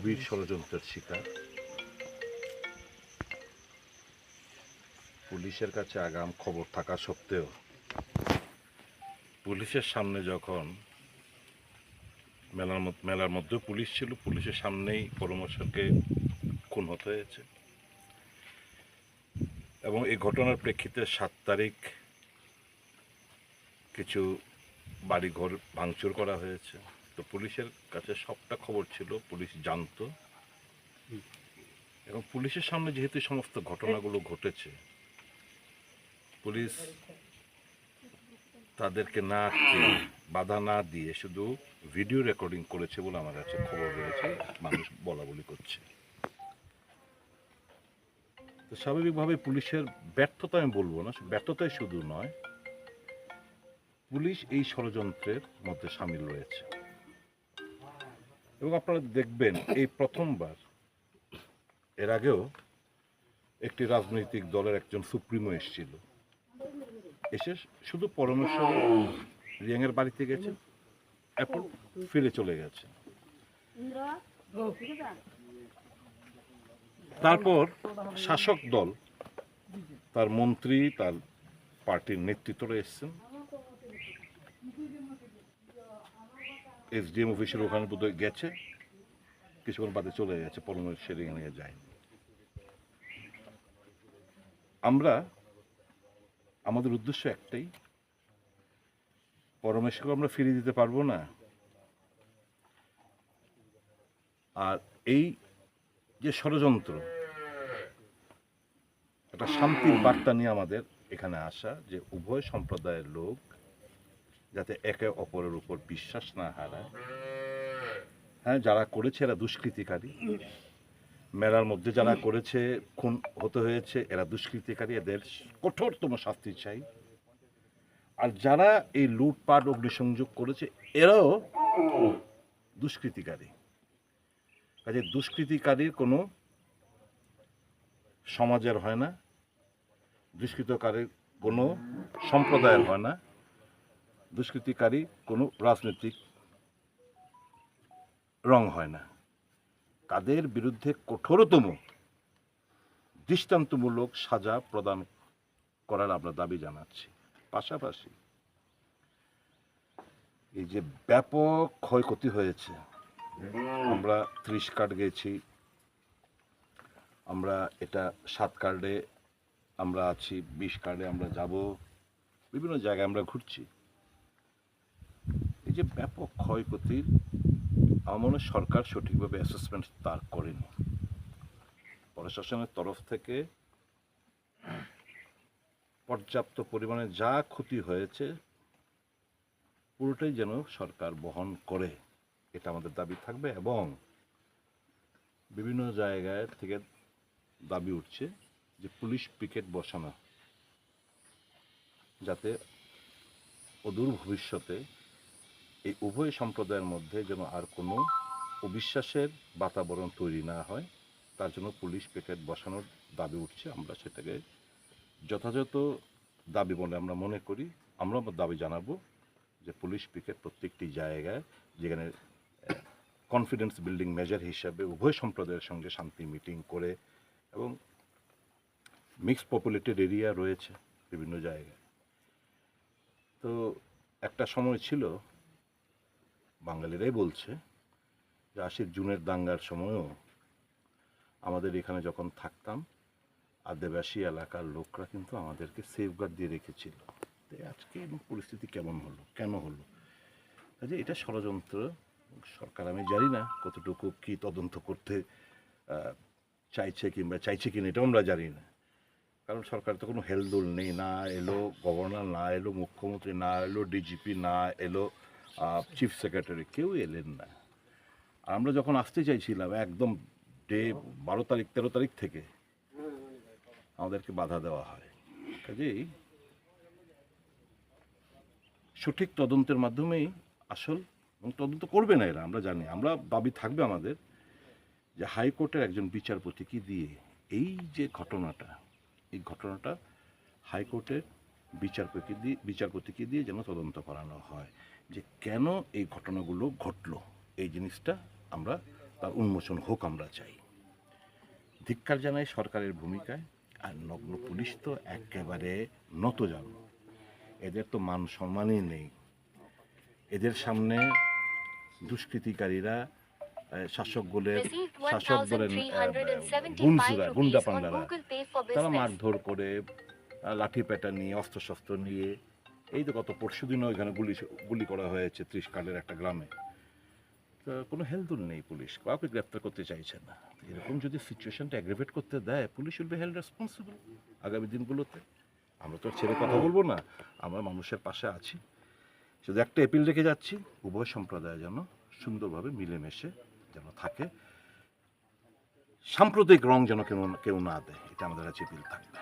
গভীর ষড়যন্ত্রের শিকার। পুলিশের কাছে আগাম খবর থাকা সত্ত্বেও পুলিশের সামনে যখন মেলার মধ্যে মেলার মধ্যেও পুলিশ ছিল, পুলিশের সামনেই পরমেশ্বরকে খুন হতে হয়েছে। এবং এই ঘটনার প্রেক্ষিতে সাত তারিখ কিছু বাড়িঘর ভাঙচুর করা হয়েছে। তো পুলিশের কাছে সবটা খবর ছিল, পুলিশ জানতো। এবং পুলিশের সামনে যেহেতু সমস্ত ঘটনাগুলো ঘটেছে, পুলিশ তাদেরকে না বাধা না দিয়ে শুধু ভিডিও রেকর্ডিং করেছে বলে আমার কাছে খবর রয়েছে, মানুষ বলা বলি করছে। তো স্বাভাবিকভাবে পুলিশের ব্যর্থতা আমি বলব না, ব্যর্থতাই শুধু নয়, পুলিশ এই ষড়যন্ত্রের মধ্যে সামিল রয়েছে। এবং আপনারা দেখবেন, এই প্রথমবার, এর আগেও একটি রাজনৈতিক দলের একজন সুপ্রিমো এসেছিল। এসে শুধু পরমেশ্বর রিয়াংয়ের বাড়িতে গেছে, এরপর ফিরে চলে গেছে। তারপর শাসক দল, তার মন্ত্রী, তার পার্টির নেতৃত্বরা এসছেন। এসডিএম অফিসের ওখানে বোধহয় গেছে। কিছুক্ষণ বাদে চলে গেছে পরমেশ্বর নিয়ে যায় আমরা, আমাদের উদ্দেশ্য একটাই, পরমেশ্বরকে আমরা ফিরিয়ে দিতে পারব না। আর এই যে ষড়যন্ত্র, একটা শান্তির বার্তা নিয়ে আমাদের এখানে আসা, যে উভয় সম্প্রদায়ের লোক যাতে একে অপরের উপর বিশ্বাস না হারায়। হ্যাঁ যারা করেছে এরা দুষ্কৃতিকারী। মেলার মধ্যে যারা করেছে, খুন হতে হয়েছে, এরা দুষ্কৃতিকারী, এদের কঠোরতম শাস্তি চাই। আর যারা এই লুটপাট, অগ্নিসংযোগ করেছে, এরাও দুষ্কৃতিকারী। কাজে দুষ্কৃতিকারীর কোনো সমাজের হয় না, দুষ্কৃতকারীর কোনো সম্প্রদায়ের হয় না। দুষ্কৃতিকারী কোনো রাজনৈতিক রং হয় না। তাদের বিরুদ্ধে কঠোরতম, দৃষ্টান্তমূলক সাজা প্রদান করার আমরা দাবি জানাচ্ছি। পাশাপাশি এই যে ব্যাপক ক্ষয়ক্ষতি হয়েছে, আমরা ত্রিশ কার্ড গেছি আমরা এটা সাত কার্ডে আমরা আছি, বিশ কার্ডে আমরা যাব, বিভিন্ন জায়গায় আমরা ঘুরছি। যে ব্যাপক ক্ষয়ক্ষতির আমার সরকার সঠিকভাবে অ্যাসেসমেন্ট তার করেনি। প্রশাসনের তরফ থেকে পর্যাপ্ত পরিমাণে যা ক্ষতি হয়েছে, পুরোটাই যেন সরকার বহন করে, এটা আমাদের দাবি থাকবে এবং বিভিন্ন জায়গায় থেকে দাবি উঠছে যে পুলিশ পিকেট বসানো যাতে অদূর ভবিষ্যতে এই উভয় সম্প্রদায়ের মধ্যে যেন আর কোনো অবিশ্বাসের বাতাবরণ তৈরি না হয়, তার জন্য পুলিশ পিকেট বসানোর দাবি উঠছে। আমরা সেটাকে যথাযথ দাবি বলে আমরা মনে করি। আমরা দাবি জানাব যে পুলিশ পিকেট প্রত্যেকটি জায়গায় যেখানে কনফিডেন্স বিল্ডিং মেজার হিসাবে উভয় সম্প্রদায়ের সঙ্গে শান্তি মিটিং করে এবং মিক্স পপুলেটেড এরিয়া রয়েছে বিভিন্ন জায়গায়। তো একটা সময় ছিল বাঙালিরাই বলছে যে আশির জুনের দাঙ্গার সময়ও আমাদের এখানে যখন থাকতাম, আদিবাসী এলাকার লোকরা কিন্তু আমাদেরকে সেফগার্ড দিয়ে রেখেছিল। তো আজকে পরিস্থিতি কেমন হলো? কেন হলো? কাজে এটা ষড়যন্ত্র, সরকার আমি জানি না কতটুকু কি তদন্ত করতে চাইছে কিংবা চাইছে কিনা এটাও আমরা জানি না। কারণ সরকার তো কোনো হেলদোল নেই, না এলো গভর্নর, না এলো মুখ্যমন্ত্রী, না এলো ডিজিপি, না এলো চিফ সেক্রেটারি কেউ এলেন না। আমরা যখন আসতে চাইছিলাম একদম ডে বারো তারিখ, তেরো তারিখ থেকে, আমাদেরকে বাধা দেওয়া হয়। কাজেই সঠিক তদন্তের মাধ্যমেই আসল এবং তদন্ত করবে না এরা, আমরা জানি। আমরা দাবি থাকবে আমাদের যে হাইকোর্টের একজন বিচারপতিকে দিয়ে এই যে ঘটনাটা, এই ঘটনাটা হাইকোর্টের বিচারপতি দিয়ে বিচারপতিকে দিয়ে যেন তদন্ত করানো হয়। যে কেন এই ঘটনাগুলো ঘটলো? এই জিনিসটা আমরা তার উন্মোচন হোক আমরা চাই। ধিক্কার জানাই সরকারের ভূমিকায় আর নগ্ন পুলিশ তো একেবারে নত জানো। এদের তো মান সম্মানই নেই। এদের সামনে দুষ্কৃতিকারীরা শাসক বলে শাসক বলেন 1,375 গুন্ডা পান্ডারা তারা. মারধর করে লাঠি পেটা নিয়ে অস্ত্রশস্ত্র নিয়ে এই তো গত পরশু দিনও এখানে গুলি গুলি করা হয়েছে ত্রিশ কালের একটা গ্রামে। তো কোনো হেলদুল নেই পুলিশ, কাউকে গ্রেপ্তার করতে চাইছে না। এরকম যদি সিচুয়েশনটা অ্যাগ্রেভেট করতে দেয়, police will be held responsible আগামী দিনগুলোতে। আমরা তো ছেড়ে কথা বলব না, আমরা মানুষের পাশে আছি। শুধু একটা এপিল রেখে যাচ্ছি, উভয় সম্প্রদায় যেন সুন্দরভাবে মিলেমিশে যেন থাকে। সাম্প্রদায়িক রং যেন কেউ কেউ না দেয়, এটা আমাদের কাছে এপিল থাকবে।